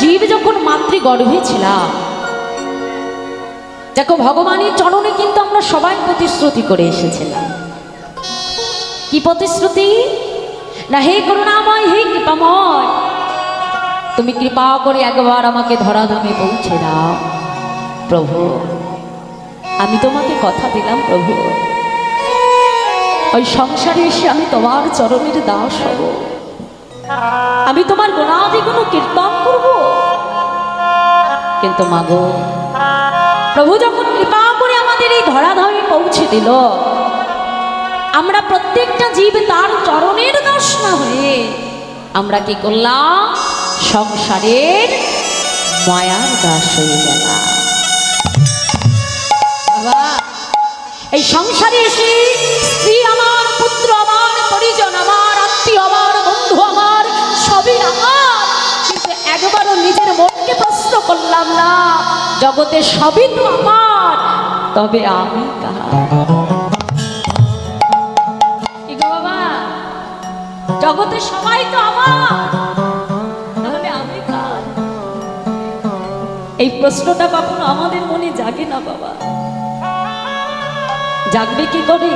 জীব যখন মাতৃগর্ভে ছিলাম, দেখো ভগবানের চরণে কিন্তু আমরা সবাই প্রতিশ্রুতি করে এসেছিলাম। কি প্রতিশ্রুতি? না, হে করুণাময়, হে কৃপাময়, তুমি কৃপা করে একবার আমাকে ধরাধামে পৌঁছে দাও, প্রভু। আমি তোমাকে কথা দিলাম, প্রভু। ওই সংসারে এসে আমি তোমার চরণের দাস হব। আমি তোমার গুণাদি কোনো কীর্তন করব? কিন্তু মাগো, প্রভু যখন কৃপা করে আমাদের এই ধরাধামে পৌঁছে দিল, আমরা প্রত্যেকটা জীব তার চরণের দাস না হয়ে আমরা কি করলাম? সংসারের মায়ার দাস হয়ে গেলাম। এই সংসারে এসে স্ত্রী আমার, পুত্র আমার, পরিজন আমার, আত্মীয় আমার জগতে সবই তো আমার তবে আমি বাবা জগতে সবাই তো আমার আমি এই প্রশ্নটা কখনো আমাদের মনে জাগে না বাবা। জাগবে কি করে?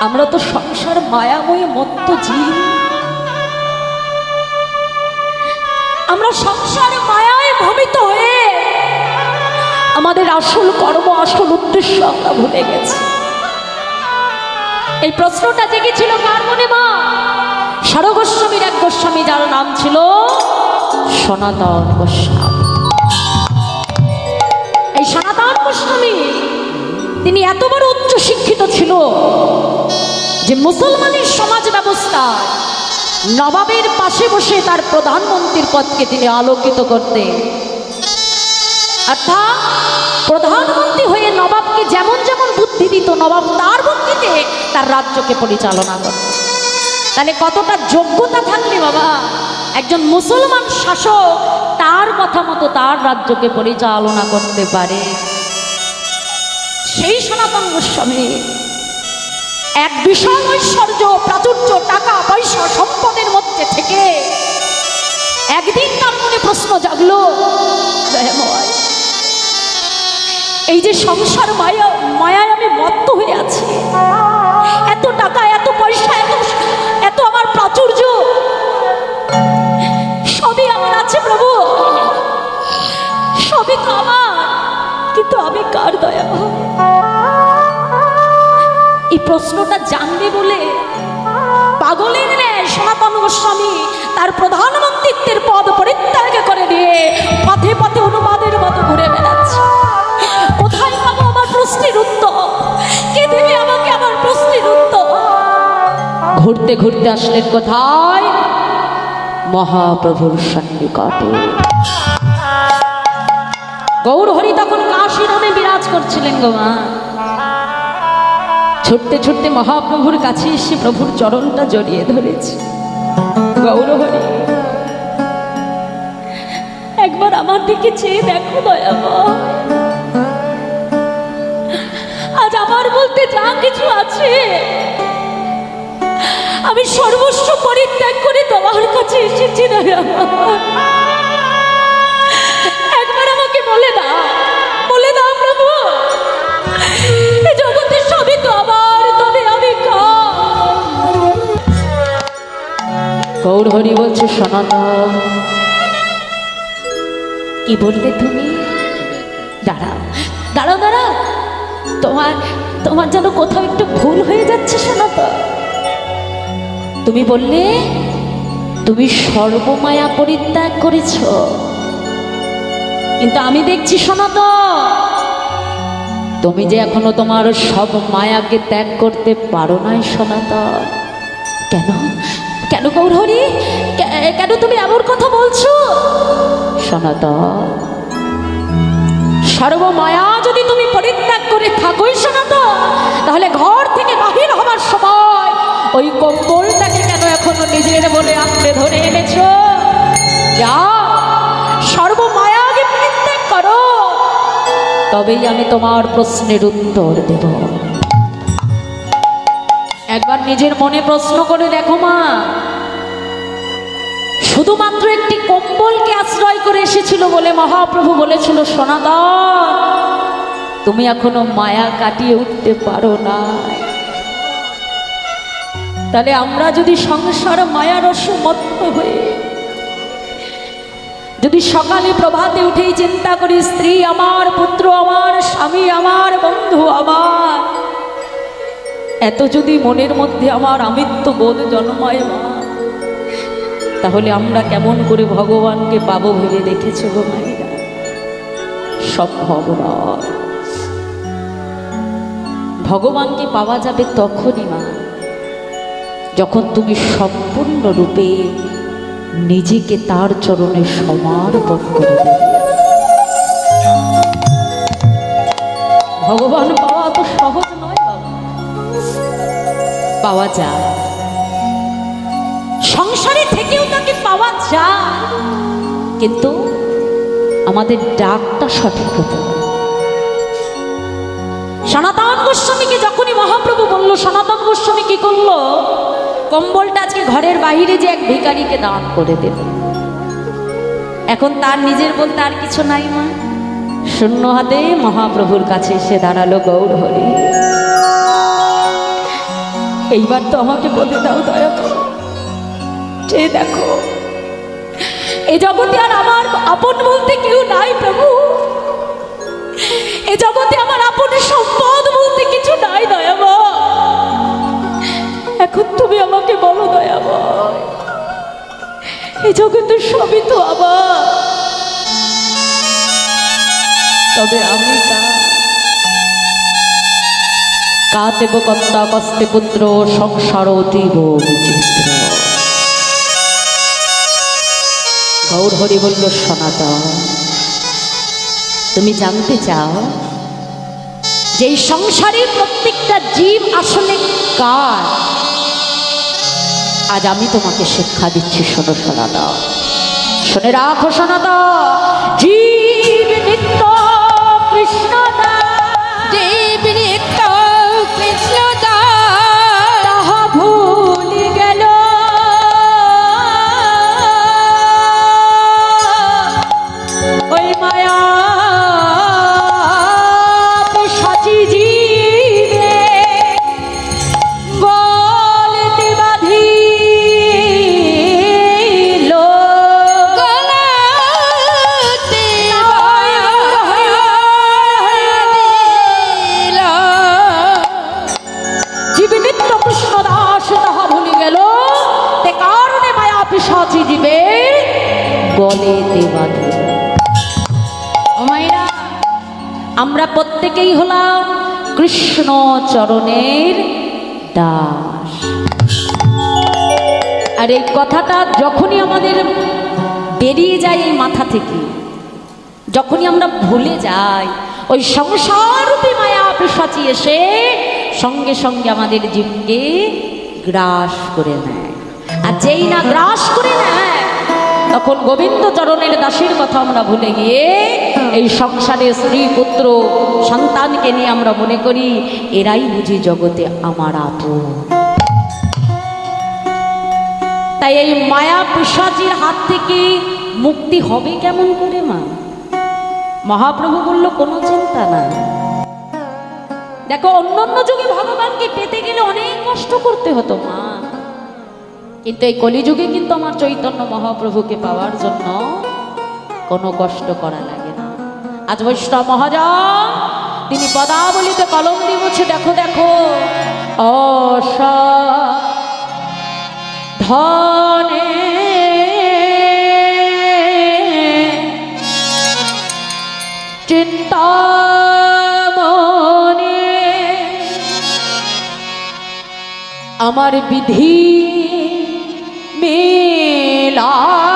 আমরা তো সংসার মায়াময় মত্ত জীব। আমরা সংসার মায়ায় ভ্রমিত হয়ে আমাদের আসল কর্ম, আসল উদ্দেশ্য আমরা ভুলে গেছি। এই প্রশ্নটা জেগেছিল কার মনে মা? সারো গোস্বামীর এক গোস্বামী, যার নাম ছিল সনাতন গোস্বামী। এই সনাতন গোস্বামী, তিনি এত বড় উচ্চ শিক্ষিত ছিল যে মুসলমানের সমাজ ব্যবস্থা নবাবের পাশে বসে তার প্রধানমন্ত্রীর পদকে তিনি আলোকিত করতে। অর্থাৎ প্রধানমন্ত্রী হয়ে নবাবকে যেমন যেমন বুদ্ধি দিত, নবাব তার বুদ্ধিতে তার রাজ্যকে পরিচালনা করত। তাহলে কতটা যোগ্যতা থাকলে বাবা? একজন মুসলমান শাসক তার কথা মতো তার রাজ্যকে পরিচালনা করতে পারে। সেই সনাতন গোস্বামী এক বিশাল ঐশ্বর্য প্রাচুর্য টাকা পয়সা সম্পদের মধ্যে থেকে একদিন তার মনে প্রশ্ন জাগলো এই যে সংসার মায়া, মায়ায় আমি মত্ত হয়ে আছি। এত টাকা, এত পয়সা, এত এত আমার প্রাচুর্য, সবই আমার আছে প্রভু। সবই তো আমার, কিন্তু আমি কার দয়া এই প্রশ্নটা জানবে বলে পাগলের ন্যায় সনাতন গোস্বামী তার প্রধানমন্ত্রীত্বের পদ পরিত্যাগ করে দিয়ে পথে পথে অনুবাদের মতো ঘুরে বেড়াচ্ছে। কোথায় পাবো আমার প্রশ্নের উত্তর? কে দেবে আমাকে আমার প্রশ্নের উত্তর? ঘুরতে ঘুরতে আসলেন কোথায়? মহাপ্রভুর সন্নিকটে। গৌরহরি তখন কাশী নামে বিরাজ করছিলেন গো মা। ছুটতে ছুটতে মহাপ্রভুর কাছে এসে প্রভুর চরণটা জড়িয়ে ধরেছে। গৌরহরি, একবার আমার দিকে চেয়ে দেখো দয়ামা আজ আমার বলতে যা কিছু আছে, আমি সর্বস্ব পরিত্যাগ করে তোমার কাছে এসেছি দয়ামা গৌর হরি বলছে সনাতন কি বললে তুমি? দাঁড়াও দাঁড়াও দাঁড়াও। তোমার তোমার যেন কোথাও একটু ভুল হয়ে যাচ্ছে সনাতন তুমি বললে, তুমি সর্বমায়া পরিত্যাগ করেছ। কিন্তু আমি দেখছি সনাতন তুমি যে এখনও তোমার সব মায়াকে ত্যাগ করতে পারো নাই সনাতন কেন? কেন গৌরহরি? কেন তুমি এমন কথা বলছো? সনাতন সর্বমায়া যদি তুমি পরিত্যাগ করে থাকোই সনাতন তাহলে ঘর থেকে বাহির হবার সময় ওই কম্বলটাকে কেন এখনও নিজের বলে আঁকড়ে ধরে এনেছো? যা, সর্বমায়াকে পরিত্যাগ করো। তবেই আমি তোমার প্রশ্নের উত্তর দেব। একবার নিজের মনে প্রশ্ন করে দেখো মা। শুধুমাত্র একটি কম্বলকে আশ্রয় করে এসেছিল বলে মহাপ্রভু বলেছিল সনাতন তুমি এখনও মায়া কাটিয়ে উঠতে পারো না। তাহলে আমরা যদি সংসার মায়ারস মত্ত হয়ে, যদি সকালে প্রভাতে উঠেই চিন্তা করি, স্ত্রী আমার, পুত্র আমার, স্বামী আমার, বন্ধু আমার এত যদি মনের মধ্যে আমার আমিত্ব বোধ জন্মায় মা, তাহলে আমরা কেমন করে ভগবানকে পাবো ভেবে দেখেছ গো মায়েরা? সম্ভব নয় ভগবানকে পাওয়া যাবে তখনই মা, যখন তুমি সম্পূর্ণরূপে নিজেকে তার চরণে সমর্পণ করে দেবে ভগবান পাওয়া যায়। সংসারে থেকেও তাকে পাওয়া যায়। কিন্তু আমাদের ডাকটা সঠিক হতে সনাতন গোস্বামীকে যখনই মহাপ্রভু বলল, সনাতন গোস্বামী কি করল? কম্বলটা আজকে ঘরের বাইরে যে এক ভিকারিকে দান করে দেবে। এখন তার নিজের বলতে আর কিছু নাই মা। শূন্য হাতে মহাপ্রভুর কাছে এসে দাঁড়াল গৌর হরি। এইবার তো আমাকে বলে দাও দয়া যে দেখো, এ জগতে আর আমার আপন বলতে কেউ নাই প্রভু। এ জগতে আমার আপন সম্পদ বলতে কিছু নাই দয়াবা এখন তুমি আমাকে বলো দয়াবা এই জগতে সবই তো আবার তবে আমি তা কাতেব কন্তা কস্তে পুত্র সংসার অতীব বিচিত্র। গৌর হরি বলল, সনাতন, তুমি জানতে চাও যে সংসারের প্রত্যেকটা জীব আসলে কার? আজ আমি তোমাকে শিক্ষা দিচ্ছি, শোনো সনাদা শুনে রাখো সনাদা জীব নিত্য কৃষ্ণ দেব ওই আমরা প্রত্যেকেই হলাম কৃষ্ণ চরণের দাস। আর এই কথাটা যখনই আমাদের বেরিয়ে যায় এই মাথা থেকে, যখনই আমরা ভুলে যাই, ওই সংসাররূপী মায়া পিসাচি এসে সঙ্গে সঙ্গে আমাদের জীবকে গ্রাস করে নেয়। আর যেই না গ্রাস করে নেয়, তখন গোবিন্দ চরণের দাসের কথা আমরা ভুলে গিয়ে এই সংসারে স্ত্রী, পুত্র, সন্তানকে নিয়ে আমরা মনে করি, এরাই বুঝি জগতে আমার আপন। তাই এই মায়া পিসাচির হাত থেকে মুক্তি হবে কেমন করে, মা? মহাপ্রভু বলল, কোনো চিন্তা না। দেখো অন্য অন্য যুগে ভগবানকে পেতে গেলে অনেক কষ্ট করতে হতো, মা। কিন্তু এই কলিযুগে কিন্তু আমার চৈতন্য মহাপ্রভুকে পাওয়ার জন্য কোনো কষ্ট করা লাগে আজ বৈষ্ণব মহাজন তিনি পদাবলিতে কলম দিবছে দেখো দেখো ধনে চিন্তামনে আমার বিধি মেলায়লো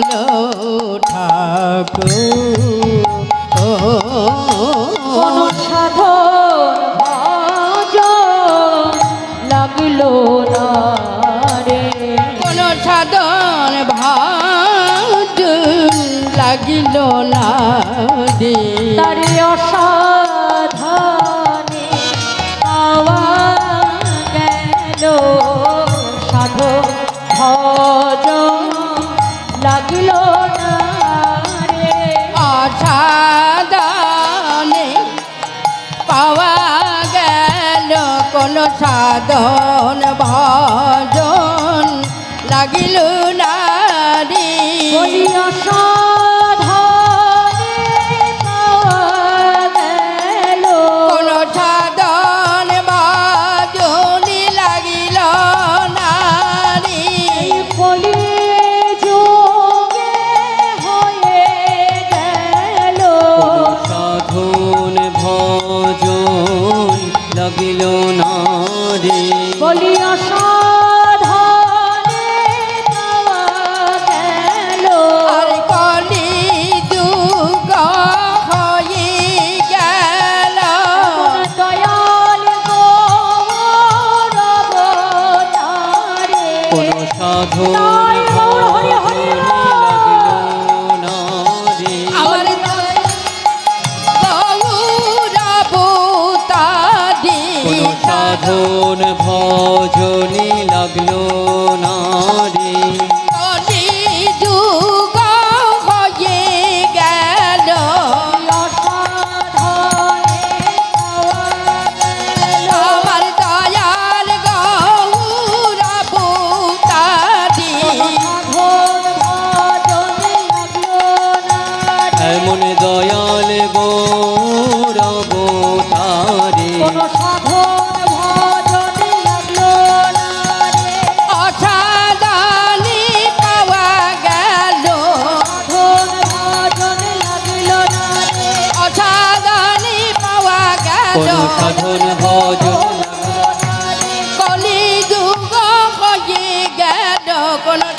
Hello. সাধন ভজন লাগিল না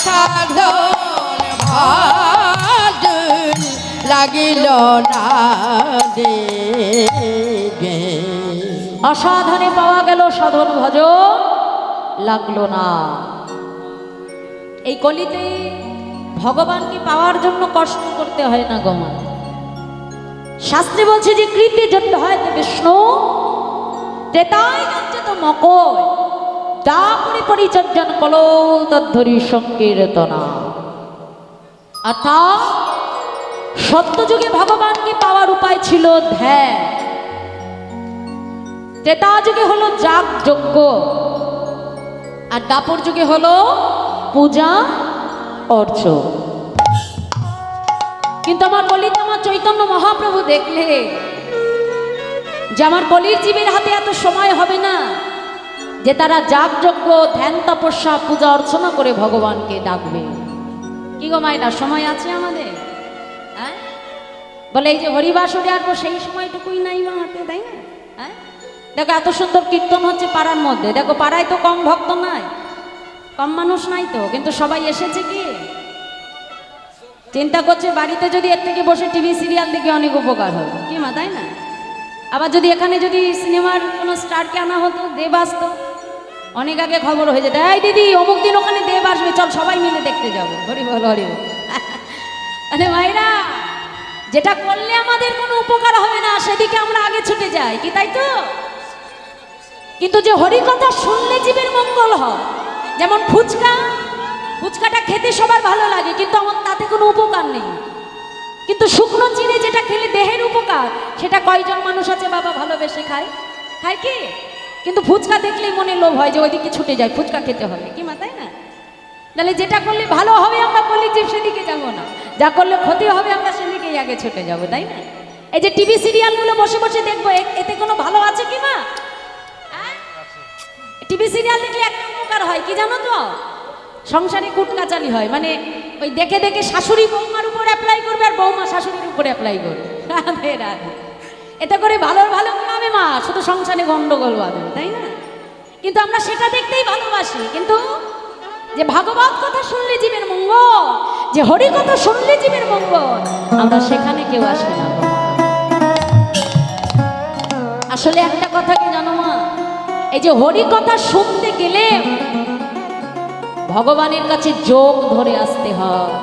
সাধন লাগিল না অসাধনে পাওয়া গেল সাধন ভজ, লাগল না। এই কলিতে ভগবানকে পাওয়ার জন্য কষ্ট করতে হয় না গমা শাস্ত্রে বলছে যে কৃতি জন্য হয় বিষ্ণু, ত্রেতায় যাচ্ছে তো মকয় দা পরি পরিচর্যন কলো তদ্ধরি সংকীর্তনা। অর্থাৎ, সত্যযুগে ভগবানকে পাওয়ার উপায় ছিল ধ্যান। ত্রেতা যুগে হলো যাগ যজ্ঞ আর দাপর যুগে হলো পূজা অর্চ কিন্তু আমার কলিতে আমার চৈতন্য মহাপ্রভু দেখলে যে আমার কলির জীবের হাতে এত সময় হবে না। যে তারা যাগ যজ্ঞ ধ্যান, তপস্যা, পূজা অর্চনা করে ভগবানকে ডাকবে। কি গো মাইনা, সময় আছে আমাদের? হ্যাঁ? বলে এই যে হরিবাসরে আসব, সেই সময়টুকুই নাই বা হাতে তাই না? হ্যাঁ? দেখো, এত সুন্দর কীর্তন হচ্ছে পাড়ার মধ্যে। দেখো, পাড়ায় তো কম ভক্ত নাই। কম মানুষ নাই তো, কিন্তু সবাই এসেছে কি? চিন্তা করছে, বাড়িতে যদি এর থেকে বসে টিভি সিরিয়াল দেখে অনেক উপকার হবে। কি মা, তাই না? আবার যদি এখানে যদি সিনেমার কোনো স্টারকে আনা হতো, দেব আসতো। অনেক আগে খবর হয়ে যেত, এই দিদি, অমুক দিন ওখানে দেব আসবে, চল সবাই মিলে দেখতে যাব। হরি বল হরি বল। আরে ভাইরা, যেটা করলে আমাদের কোনো উপকার হবে না, সেদিকে আমরা আগে ছুটে যাই, কি তাই তো? কিন্তু যে হরি কথা শুনলে জীবের মঙ্গল হয়। যেমন ফুচকা, ফুচকাটা খেতে সবার ভালো লাগে, কিন্তু আমার তাতে কোনো উপকার নেই। কিন্তু শুকনো চিড়ে যেটা খেলে দেহের উপকার, সেটা কয়জন মানুষ আছে বাবা ভালোবেসে খায়? খায় কি? কিন্তু ফুচকা দেখলেই মনে লোভ হয় যে ওইদিকে ছুটে যায় ফুচকা খেতে হবে। কি মা তাই না? তাহলে যেটা করলে ভালো হবে আমরা বলি যে সেদিকে যাব না। যা করলে ক্ষতি হবে আমরা সেদিকেই আগে ছুটে যাব তাই না? এই যে টিভি সিরিয়ালগুলো বসে বসে দেখব এতে কোনো ভালো আছে কি মা? টিভি সিরিয়াল দেখলে একটা উপকার হয় কি জানো তো? সংসারে কুটকাচালি হয় মানে ওই দেখে দেখে শাশুড়ি বৌমার উপর অ্যাপ্লাই করবে আর বৌমা শাশুড়ির উপর অ্যাপ্লাই করবে। রাধে রাধে। এতে করে ভালো ভালো গুণাবে মা। শুধু সংসারে গন্ডগোল বাঁধবে, তাই না? কিন্তু আমরা সেটা দেখতেই ভালোবাসি। কিন্তু যে ভাগবত কথা শুনলে জীবের মঙ্গল, যে হরি কথা শুনলে জীবের মঙ্গল, আমরা সেখানে কেউ আসি না। আসলে একটা কথা কি জানো মা? এই যে হরি কথা শুনতে গেলে ভগবানের কাছে যোগ ধরে আসতে হয়।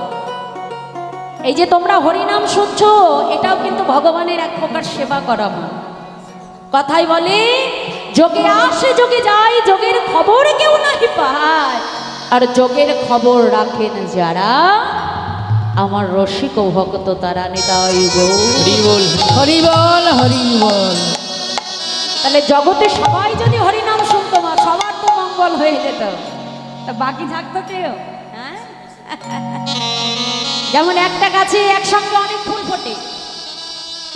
এই যে তোমরা হরিনাম শুনছো এটাও কিন্তু ভগবানের এক প্রকার সেবা করা মা। কথাই বলে যোগে আসে যোগে যায় যোগের খবর কেউ নাহি পায়। আর যোগের খবর রাখেন যারা আমার রসিক ভক্ত তারা নিতাই গো। হরি বল। হরি বল হরি বল। তাহলে জগতে সবাই যদি হরিনাম শুনতো মা সবার তো মঙ্গল হয়ে যেত। তা বাকি থাকতো কেউ? হ্যাঁ? যেমন একটা গাছে একসঙ্গে অনেক ফুল ফোটে।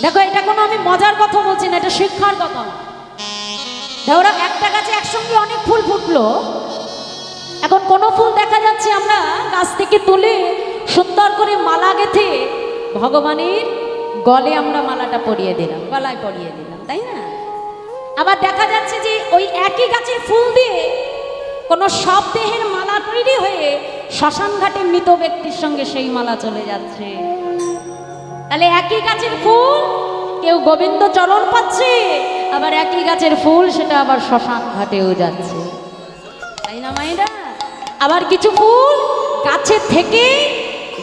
দেখো, এটা কোনো আমি মজার কথা বলছি না, এটা শিক্ষার কথা ধরো একটা গাছে একসঙ্গে অনেক ফুল ফুটলো। এখন কোনো ফুল দেখা যাচ্ছে আমরা গাছ থেকে তুলে সুন্দর করে মালা গেথে ভগবানের গলে আমরা মালাটা পরিয়ে দিলাম, গলায় পরিয়ে দিলাম, তাই না? আবার দেখা যাচ্ছে যে ওই একই গাছের ফুল দিয়ে কোনো সব দেহের মালা তৈরি হয়ে শ্মশান ঘাটে মৃত ব্যক্তির সঙ্গে সেই মালা চলে যাচ্ছে। তাহলে একই গাছের ফুল, কেউ গোবিন্দ চরণ পাচ্ছে, আবার একই গাছের ফুল, সেটা আবার শ্মশান ঘাটেও যাচ্ছে। তাই না মাইরা আবার কিছু ফুল গাছে থেকে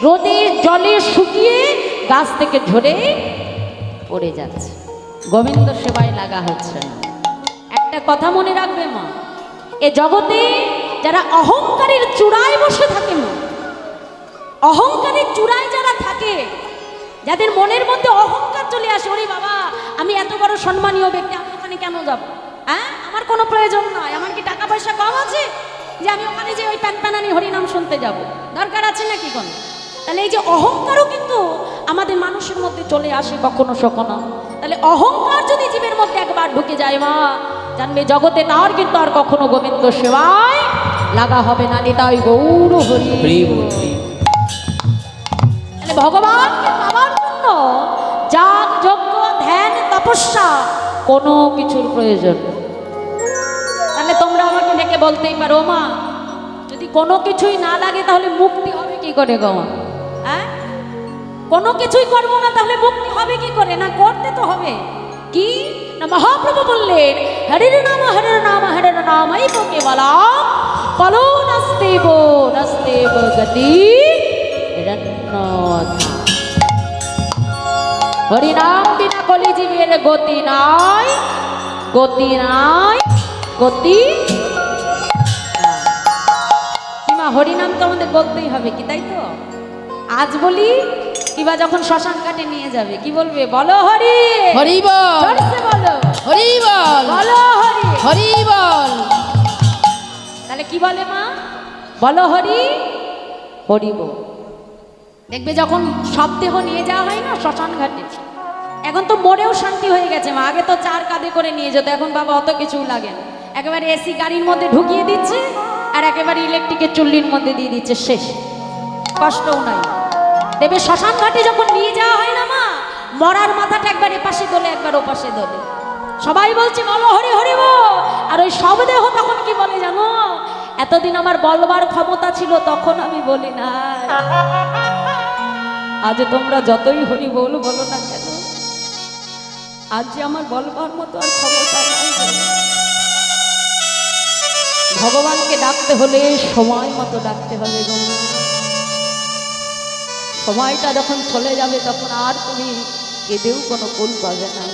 রোদে জলে শুকিয়ে গাছ থেকে ঝরে পড়ে যাচ্ছে। গোবিন্দ সেবায় লাগা হচ্ছে না। একটা কথা মনে রাখবে মা, এ জগতে যারা অহংকারের চূড়ায় বসে থাকে মা অহংকারের চূড়ায় যারা থাকে, যাদের মনের মধ্যে অহংকার চলে আসে, ওরে বাবা, আমি এত বড় সম্মানীয় ব্যক্তি, আমি ওখানে কেন যাব? হ্যাঁ? আমার কোনো প্রয়োজন নয় আমার কি টাকা পয়সা কম আছে যে আমি ওখানে যে ওই প্যান প্যানানি হরিনাম শুনতে যাব? দরকার আছে নাকি কোনো? তাহলে এই যে অহংকারও কিন্তু আমাদের মানুষের মধ্যে চলে আসে কখনো সখনো। তাহলে অহংকার যদি জীবের মধ্যে একবার ঢুকে যায়, মা, জানবে জগতে তার কিন্তু আর কখনো গোবিন্দ সেবায় লাগা হবে না নিতাই গৌর হরি। ভগবানকে পাওয়ার জন্য যাগ, যজ্ঞ, ধ্যান, তপস্যা কোনো কিছুর প্রয়োজন তাহলে তোমরা আমাকে ডেকে বলতেই পারো মা যদি কোনো কিছুই না লাগে তাহলে মুক্তি হবে কি করে গো? হ্যাঁ? কোনো কিছুই করব না তাহলে মুক্তি হবে কি করে? না করতে তো হবে। কি? না মহাপ্রভু বললেন, হরের নাম হরের নাম হরের নাম এই বলা পলো নাস্তেব নাস্তেব গতি হরিনাম বিনা কলি জীবের গতি নাই গতি নাই গতি নাই। হরিনাম তো আমাদের বলতেই হবে কি তাই তো? আজ বলি কিবা যখন শ্মশান কাটে নিয়ে যাবে কি বলবে? বলো হরি। হরি বল। বলো। হরি বল। বলো হরি। হরি বল। কি বলে মা? বলো হরি হরি বল দেখবে যখন সব দেহ নিয়ে যাওয়া হয় না, শ্মশান ঘাটে। এখন তো মরেও শান্তি হয়ে গেছে মা। আগে তো চার কাঁধে করে নিয়ে যেত, এখন বাবা অত কিছু লাগে না। একেবারে এসি গাড়ির মধ্যে ঢুকিয়ে দিচ্ছে আর একেবারে ইলেকট্রিকের চুল্লির মধ্যে দিয়ে দিচ্ছে, শেষ। কষ্টও নাই। দেবে শ্মশান ঘাটে যখন নিয়ে যাওয়া হয় না মা, মরার মাথাটা একবার এপাশে দোলে, একবার ওপাশে দোলে। সবাই বলছে বলো হরি হরি আর ওই সব দেহ তখন কি বলে জানো? এতদিন আমার বলবার ক্ষমতা ছিল, তখন আমি বলি না আজ তোমরা যতই হরি বল বলো না কেন, আজ যে আমার বলবার মতো আর ক্ষমতা ভগবানকে ডাকতে হলে সময় মতো ডাকতে হবে গো। সময়টা যখন চলে যাবে, তখন আর তুমি কেঁদেও কোনো কুল পাবে না।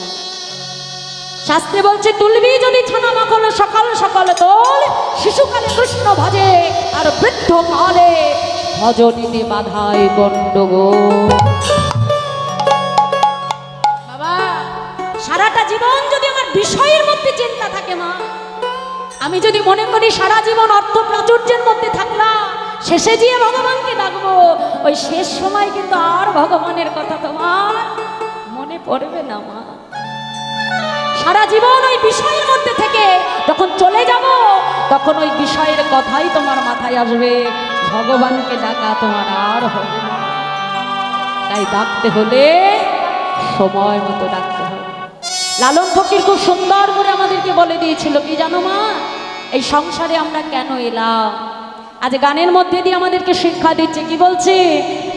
শাস্ত্রে বলছে, তুলবি যদি ছানা মাখন সকাল সকাল তোল, শিশুকালে কৃষ্ণ ভজে আর বৃদ্ধ কালে ভজনীতে বাধায় গণ্ডগোল বাবা, সারাটা জীবন যদি আমার বিষয়ের মধ্যে চিন্তা থাকে মা, আমি যদি মনে করি সারা জীবন অর্থ প্রাচুর্যের মধ্যে থাকলাম শেষে গিয়ে ভগবানকে ডাকবো, ওই শেষ সময় কিন্তু আর ভগবানের কথা তোমার মনে পড়বে না মা। সারা জীবন ওই বিষয়ের মধ্যে থেকে যখন চলে যাব, তখন ওই বিষয়ের কথাই তোমার মাথায় আসবে। ভগবানকে ডাকা তোমার আর হবে তাই ডাকতে হলে সময় মতো ডাকতে হবে। লালন ফকির খুব সুন্দর করে আমাদেরকে বলে দিয়েছিল, কি জানো মা, এই সংসারে আমরা কেন এলাম? আজ গানের মধ্যে দিয়ে আমাদেরকে শিক্ষা দিচ্ছে, কি বলছে?